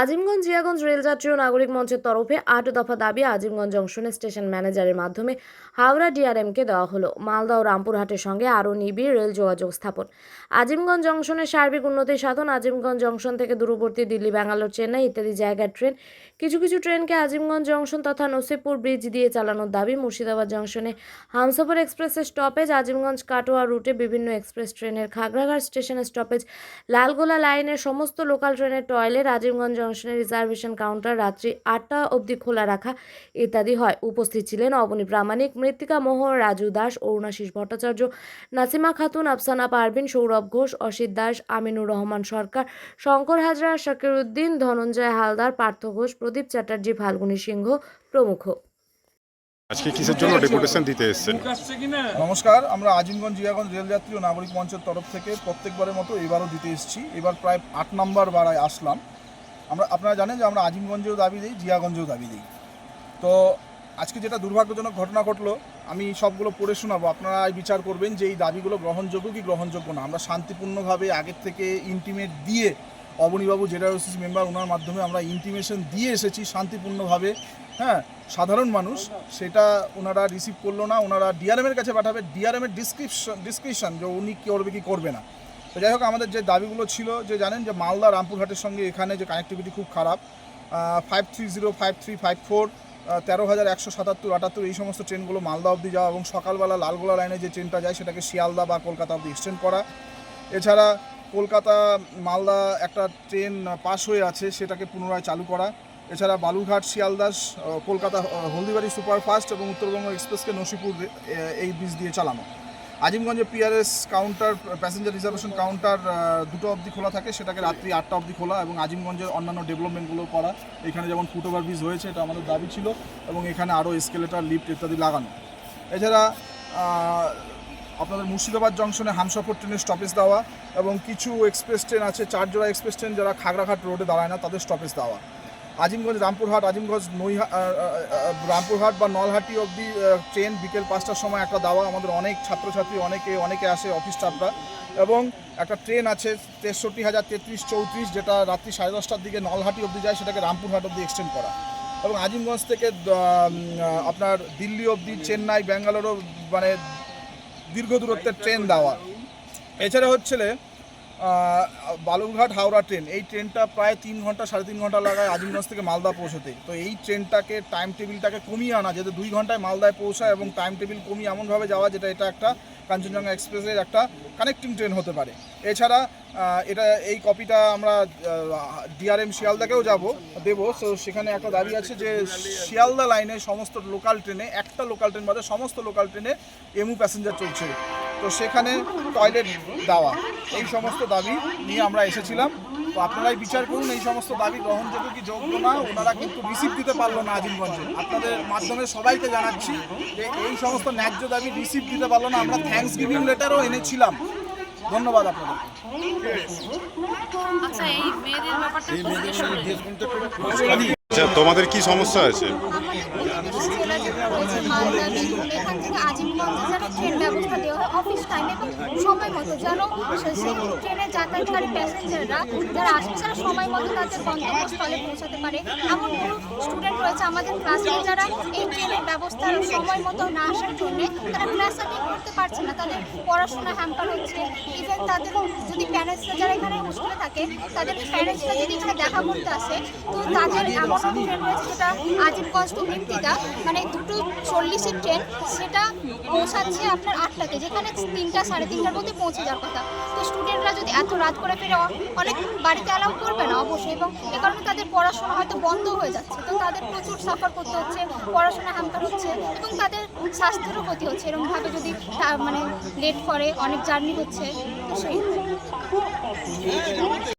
আজিমগঞ্জ জিয়াগঞ্জ রেলযাত্রী ও নাগরিক মঞ্চের তরফে আট দফা দাবি আজিমগঞ্জ জংশনে স্টেশন ম্যানেজারের মাধ্যমে হাওড়া ডিআরএমকে দেওয়া হলো। মালদা ও রামপুরহাটের সঙ্গে আরও নিবিড় রেল যোগাযোগ স্থাপন। আজিমগঞ্জ জংশনের সার্বিক উন্নতি সাধন আজিমগঞ্জ জংশন থেকে দূরবর্তী দিল্লি, ব্যাঙ্গালোর, চেন্নাই ইত্যাদি জায়গার ট্রেন। কিছু কিছু ট্রেনকে আজিমগঞ্জ জংশন তথা নসিবপুর ব্রিজ দিয়ে চালানোর দাবি মুর্শিদাবাদ জংশনে। হামসফর এক্সপ্রেসের স্টপেজ আজিমগঞ্জ কাটোয়া রুটে বিভিন্ন এক্সপ্রেস ট্রেনের খাগড়াঘাট স্টেশনের স্টপেজ লালগোলা লাইনের সমস্ত লোকাল ট্রেনের টয়লেট আজিমগঞ্জ জংশনের রিজার্ভেশন কাউন্টার রাত্রি আটটা অবধি খোলা রাখা ইত্যাদি হয়। উপস্থিত ছিলেন অবনী প্রামাণিক মৃত্তিকা মোহর রাজু দাস অরুণাশিস ভট্টাচার্য নাসিমা খাতুন আফসানা পারভিন সৌরভ ঘোষ অসিত দাস আমিনুর রহমান সরকার শঙ্কর হাজরা শাকিরউদ্দিন ধনঞ্জয় হালদার পার্থ ঘোষ প্রদীপ চ্যাটার্জি ফাল্গুনী সিংহ প্রমুখ। আজকে কিসের জন্য ডেপুটেশন দিতে এসেছেন? নমস্কার আমরা আজিমগঞ্জ জিয়াগঞ্জ রেলযাত্রী ও নাগরিক মঞ্চের তরফ থেকে প্রত্যেকবারের মতো এবারও দিতে এসেছি। এবার প্রায় আট নম্বর বারায় আসলাম। আমরা, আপনারা জানেন যে আমরা আজিমগঞ্জেও দাবি দিই, জিয়াগঞ্জেও দাবি দিই। তো আজকে যেটা দুর্ভাগ্যজনক ঘটনা ঘটলো, আমি সবগুলো পড়ে শোনাবো। আপনারা বিচার করবেন যে এই দাবিগুলো গ্রহণযোগ্য কি গ্রহণযোগ্য না। আমরা শান্তিপূর্ণভাবে আগের থেকে ইন্টিমেট দিয়ে অবনীবাবু জেডারসিস মেম্বার ওনার মাধ্যমে আমরা ইন্টিমেশন দিয়ে এসেছি শান্তিপূর্ণভাবে। হ্যাঁ সাধারণ মানুষ, সেটা ওনারা রিসিভ করল না ওনারা ডিআরএমের কাছে পাঠাবে। ডিআরএমের ডিসক্রিপশন ডিসক্রিপশন যে উনি কী করবে কি করবে না। তো যাই হোক, আমাদের যে দাবিগুলো ছিল, যে জানেন যে মালদা রামপুরহাটের সঙ্গে এখানে যে কানেক্টিভিটি খুব খারাপ five three zero five three five four তেরো হাজার একশো সাতাত্তর, আটাত্তর, এই সমস্ত ট্রেনগুলো মালদা অবধি যাওয়া এবং সকালবেলা লালগোলা লাইনে যে ট্রেনটা যায়, সেটাকে শিয়ালদা বা কলকাতা অবধি এক্সটেন্ড করা। এছাড়া কলকাতা, মালদা একটা ট্রেন পাস হয়ে আছে, সেটাকে পুনরায় চালু করা। এছাড়া বালুরঘাট শিয়ালদাস কলকাতা হলদিবাড়ি সুপারফাস্ট এবং উত্তরবঙ্গ এক্সপ্রেসকে নসিপুর এই ব্রিজ দিয়ে চালানো। আজিমগঞ্জে PRS counter passenger reservation counter দুটো অবধি খোলা থাকে। সেটাকে রাত্রি আটটা অবধি খোলা এবং আজিমগঞ্জের অন্যান্য ডেভেলপমেন্টগুলো করা। এখানে যেমন ফুটওভার ব্রিজ হয়েছে, এটা আমাদের দাবি ছিল এবং এখানে আরও এসকেলেটার লিফট ইত্যাদি লাগানো। এছাড়া আপনাদের মুর্শিদাবাদ জংশনে হামসফর ট্রেনের স্টপেজ দেওয়া এবং কিছু এক্সপ্রেস ট্রেন আছে, চারজোড়া এক্সপ্রেস ট্রেন যারা খাগড়াঘাট রোডে দাঁড়ায় না, তাদের স্টপেজ দেওয়া। আজিমগঞ্জ রামপুরহাট আজিমগঞ্জ নৈহা রামপুরহাট বা নলহাটি অবধি ট্রেন বিকেল পাঁচটার সময় একটা দেওয়া আমাদের অনেক ছাত্রছাত্রী অনেকে অনেকে আসে অফিস স্টাফরা এবং একটা ট্রেন আছে তেষট্টি হাজার তেত্রিশ চৌত্রিশ যেটা রাত্রি সাড়ে দশটার দিকে নলহাটি অবধি যায় সেটাকে রামপুরহাট অবধি এক্সটেন্ড করা। এবং আজিমগঞ্জ থেকে আপনার দিল্লি অবধি চেন্নাই ব্যাঙ্গালোরও মানে দীর্ঘ দূরত্বের ট্রেন দেওয়া। এছাড়া হচ্ছিলে আহ, বালুরঘাট হাওড়া ট্রেন। এই ট্রেনটা প্রায় তিন ঘণ্টা, সাড়ে তিন ঘণ্টা লাগায় আজিমগঞ্জ থেকে মালদা পৌঁছতে। তো এই ট্রেনটাকে টাইম টেবিলটাকে কমিয়ে আনা, যাতে দুই ঘন্টায় মালদায় পৌঁছায় এবং টাইম টেবিল কমিয়ে এমনভাবে যাওয়া, যেটা এটা একটা কাঞ্চনজঙ্ঘা এক্সপ্রেসের একটা কানেক্টিং ট্রেন হতে পারে। এছাড়া এটা, এই কপিটা আমরা ডিআরএম শিয়ালদাকেও যাব, দেব। তো সেখানে একটা দাবি আছে যে, শিয়ালদা লাইনে সমস্ত লোকাল ট্রেনে, একটা লোকাল ট্রেন বাদে সমস্ত লোকাল ট্রেনে এমু প্যাসেঞ্জার চলছে। তো সেখানে টয়লেট দেওয়া, এই সমস্ত দাবি নিয়ে আমরা এসেছিলাম। তো আপনারাই বিচার করুন এই সমস্ত দাবি গ্রহণযোগ্য কি যোগ্য না ওনারা কিন্তু রিসিভ দিতে পারল না আজিমগঞ্জে। আপনাদের মাধ্যমে সবাইকে জানাচ্ছি যে এই সমস্ত ন্যায্য দাবি রিসিভ দিতে পারল না আমরা থ্যাঙ্কস গিভিং লেটারও এনেছিলাম। ধন্যবাদ আপনাদের। আচ্ছা হলো? আচ্ছা তোমাদের কি সমস্যা আছে? ব্যবস্থা অফিস টাইমে সময় মতো যেন সেই ট্রেনে যাতায়াতকারী প্যাসেঞ্জাররা যারা আসবে, তারা সময় মতো তাদের গন্তব্যস্থলে পৌঁছাতে পারে। এমন কোনো স্টুডেন্ট রয়েছে আমাদের ক্লাসে যারা এই ট্রেনের ব্যবস্থার সময় মতো না আসার জন্য তারা ক্লাস অ্যাটেন্ড করতে পারছে না। তাদের পড়াশোনা হ্যাম্পার হচ্ছে। ইভেন তাদের যদি প্যারেন্টসরা যারা এখানে হোস্টেলে থাকে, তাদের প্যারেন্টসরা যদি এখানে দেখা করতে আসে, তো তাদের এমন ট্রেন রয়েছে যেটা আজিমগঞ্জ টু মৃত্তিকা মানে দুটো চল্লিশের ট্রেন, সেটা পৌঁছাচ্ছে আপনার আটটাতে, যেখানে তিনটা, সাড়ে তিনটার মধ্যে পৌঁছে যাওয়ার কথা। তো স্টুডেন্টরা যদি এত রাত করে ফিরে অনেক বাড়িতে অ্যালাউ করবে না অবশ্যই এবং এ কারণে তাদের পড়াশোনা হয়তো বন্ধ হয়ে যাচ্ছে। তো তাদের প্রচুর সাফার করতে হচ্ছে, পড়াশোনা হ্যাম্পার হচ্ছে এবং তাদের স্বাস্থ্যেরও ক্ষতি হচ্ছে। এরকমভাবে যদি মানে লেট করে, অনেক জার্নি হচ্ছে, তো সেই।